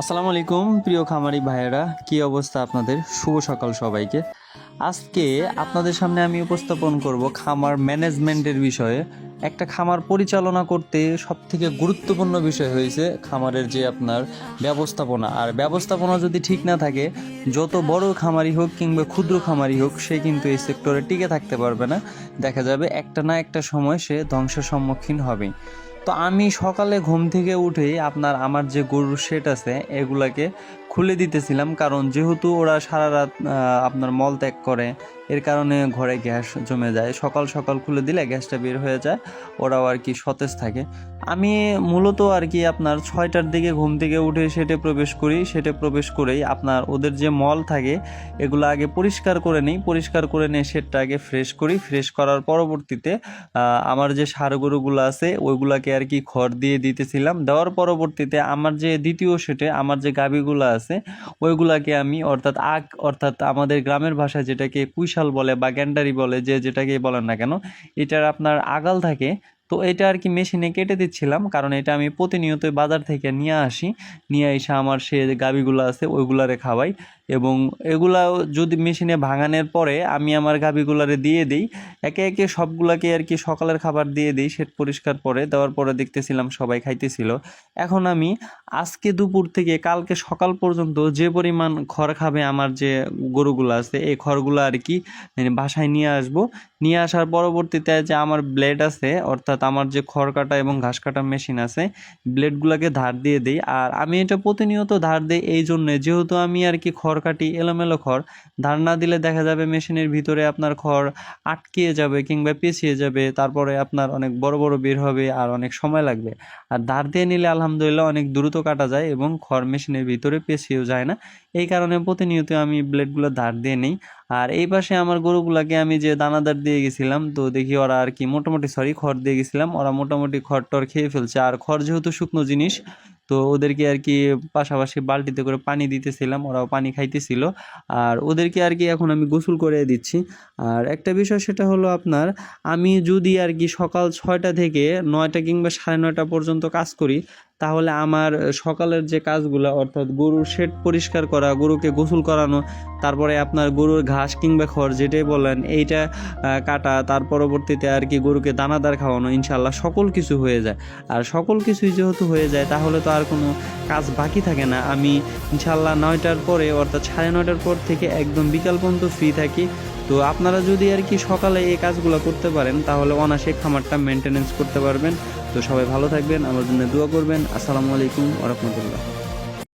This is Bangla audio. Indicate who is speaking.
Speaker 1: আসসালামু আলাইকুম, প্রিয় খামারি ভাইয়েরা। কি অবস্থা আপনাদের? শুভ সকাল সবাইকে। আজকে আপনাদের সামনে আমি উপস্থাপন করব খামার ম্যানেজমেন্টের বিষয়ে। একটা খামার পরিচালনা করতে সবথেকে গুরুত্বপূর্ণ বিষয় হয়েছে খামারের যে আপনার ব্যবস্থাপনা। আর ব্যবস্থাপনা যদি ঠিক না থাকে, যত বড় খামারি হোক কিংবা ক্ষুদ্র খামারি হোক, সে কিন্তু এই সেক্টরে টিকে থাকতে পারবে না। দেখা যাবে একটা না একটা সময় সে ধ্বংসের সম্মুখীন হবেই তো আমি সকালে ঘুম থেকে উঠেই আপনার আমার যে গরুর শেড আছে এগুলাকে খুলে দিতেছিলাম, কারণ যেহেতু ওরা সারা রাত আপনার মল ত্যাগ করে, এর কারণে ঘরে গ্যাস জমে যায়। সকাল সকাল খুলে দিলে গ্যাসটা বের হয়ে যায়, ওরাও আর কি সতেজ থাকে। আমি মূলত আর কি আপনার ছয়টার দিকে ঘুম থেকে উঠে সেটে প্রবেশ করি, সেটে প্রবেশ করেই আপনার ওদের যে মল থাকে, এগুলো আগে পরিষ্কার করে নিই। পরিষ্কার করে নিয়ে সেটটা আগে ফ্রেশ করি। ফ্রেশ করার পরবর্তীতে আমার যে সার গরুগুলো আছে, ওইগুলাকে আর কি খড় দিয়ে দিতেছিলাম। দেওয়ার পরবর্তীতে আমার যে দ্বিতীয় সেটে, আমার যে গাবিগুলো আছে ওইগুলাকে আমি অর্থাৎ আগ, অর্থাৎ আমাদের গ্রামের ভাষায় যেটাকে কুইশাল বলে বা গ্যান্ডারি বলে যে যেটাকে বলেন না কেন, এটার আপনার আগাল থাকে। তো এটা আর কি মেশিনে কেটে দিচ্ছিলাম, কারণ এটা আমি প্রতিনিয়তই বাজার থেকে নিয়ে আসি, নিয়ে এসে আমার সে গাবিগুলো আছে ওইগুলারে খাওয়াই। এবং এগুলা যদি মেশিনে ভাঙানোর পরে আমি আমার গাবিগুলারে দিয়ে দিই, একে একে সবগুলাকে আর কি সকালের খাবার দিয়ে দিই, সেট পরিষ্কার পরে দেওয়ার পরে দেখতেছিলাম সবাই খাইতেছিল। এখন আমি আজকে দুপুর থেকে কালকে সকাল পর্যন্ত যে পরিমাণ খড় খাবে আমার যে গরুগুলো আছে, এই খড়গুলো আর কি মানে বাসায় নিয়ে আসব। নিয়ে আসার পরবর্তীতে যে আমার ব্লেড আছে, অর্থাৎ আমার যে খড় কাটা এবং ঘাস কাটা মেশিন আছে, ব্লেডগুলোকে ধার দিয়ে দিই। আর আমি এটা প্রতিনিয়ত ধার দিই, এই জন্যে যেহেতু আমি আর কি খড় কাটি এলোমেলো খড়। ধার না দিলে দেখা যাবে মেশিনের ভিতরে আপনার খড় আটকিয়ে যাবে কিংবা পেঁচিয়ে যাবে, তারপরে আপনার অনেক বড় বড় বের হবে আর অনেক সময় লাগবে। আর ধার দিয়ে নিলে আলহামদুলিল্লাহ অনেক দ্রুত কাটা যায় এবং খড় মেশিনের ভিতরে পেঁচিয়েও যায় না। এই কারণে প্রতিনিয়ত আমি ব্লেডগুলো ধার দিয়ে নিই। আর এই পাশে আমার গরুগুলাকে আমি যে দানাদার দিয়ে গেছিলাম, তো দেখি ওরা আর কি মোটামুটি সরি খড় দিয়ে গেছিলাম। ওরা মোটামুটি খড় টর খেয়ে ফেলছে। আর খড় যেহেতু শুকনো জিনিস তো ওদেরকে আর কি পাশাপাশি বালতিতে করে পানি দিতেছিলাম, ওরাও পানি খাইতেছিল। আর ওদেরকে আর কি এখন আমি গোসল করে দিচ্ছি। আর একটা বিষয় সেটা হলো আপনার, আমি যদি আর কি সকাল ছয়টা থেকে নয়টা কিংবা সাড়ে নয়টা পর্যন্ত কাজ করি তাহলে আমার সকালের যে কাজগুলো, অর্থাৎ গরুর শেড পরিষ্কার করা, গরুকে গোসল করানো, তারপরে আপনার গরুর ঘাস কিংবা খড়, যেটাই বলেন, এইটা কাটা, তার পরবর্তীতে আর কি গরুকে দানাদার খাওয়ানো ইনশাল্লাহ সকল কিছু হয়ে যায়। আর সকল কিছুই যেহেতু হয়ে যায়, তাহলে তো আর কোনো কাজ বাকি থাকে না। আমি ইনশাল্লাহ নয়টার পরে, অর্থাৎ সাড়ে নয়টার পর থেকে একদম বিকাল পর্যন্ত ফ্রি থাকি। তো আপনারা যদি আর কি সকালে এই কাজগুলো করতে পারেন, তাহলে অনাসে খামারটা মেনটেনেন্স করতে পারবেন। তো সবাই ভালো থাকবেন, আমার জন্য দোয়া করবেন। আসসালামু আলাইকুম ওরহমতুল্লাহ